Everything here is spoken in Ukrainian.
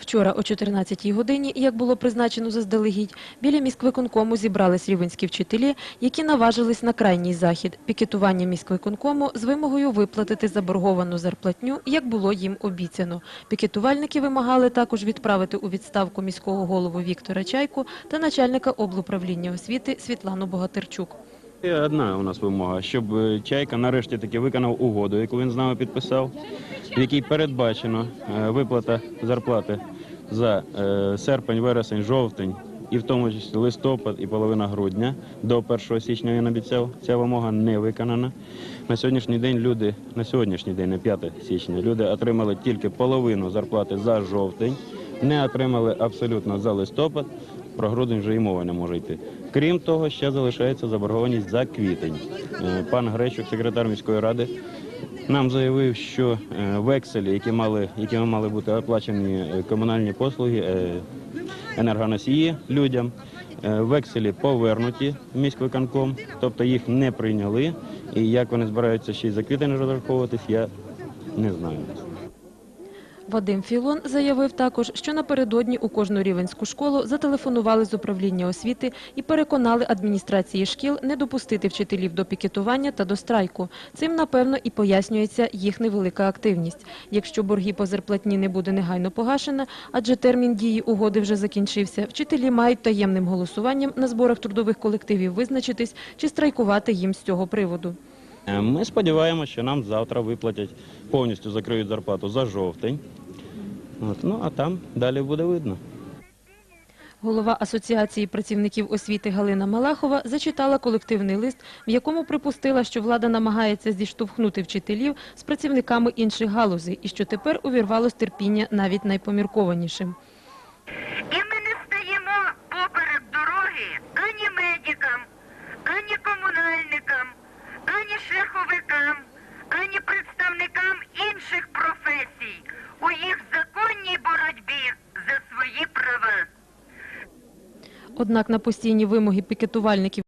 Вчора о 14-й годині, як було призначено заздалегідь, біля міськвиконкому зібрались рівенські вчителі, які наважились на крайній захід – пікетування міськвиконкому з вимогою виплатити заборговану зарплатню, як було їм обіцяно. Пікетувальники вимагали також відправити у відставку міського голову Віктора Чайку та начальника облуправління освіти Світлану Богатирчук. Одна у нас вимога, щоб е, Чайка нарешті таки виконав угоду, яку він з нами підписав, в якій передбачено е, виплата зарплати за е, серпень, вересень, жовтень і в тому числі листопад і половина грудня. До 1 січня він обіцяв. Ця вимога не виконана. На сьогоднішній день люди, на сьогоднішній день, не 5 січня, люди отримали тільки половину зарплати за жовтень, не отримали абсолютно за листопад. Про грудень вже і мови не може йти. Крім того, ще залишається заборгованість за квітень. Е, Пан Гречук, секретар міської ради, нам заявив, що е, векселі, які мали, якими мали бути оплачені е, комунальні послуги, е, енергоносії людям, векселі повернуті міськвиконком, тобто їх не прийняли. І як вони збираються ще й за квітень розраховуватись, я не знаю. Вадим Філон заявив також, що напередодні у кожну рівенську школу зателефонували з управління освіти і переконали адміністрації шкіл не допустити вчителів до пікетування та до страйку. Цим, напевно, і пояснюється їх невелика активність. Якщо борги по зарплатні не буде негайно погашена, адже термін дії угоди вже закінчився, вчителі мають таємним голосуванням на зборах трудових колективів визначитись, чи страйкувати їм з цього приводу. Е, Ми сподіваємося, що нам завтра виплатять, повністю закриють зарплату за жовтень. От, ну а там далі буде видно. Голова Асоціації працівників освіти Галина Малахова зачитала колективний лист, в якому припустила, що влада намагається зіштовхнути вчителів з працівниками інших галузей і що тепер увірвалось терпіння навіть найпоміркованішим. Однак на постійні вимоги пікетувальників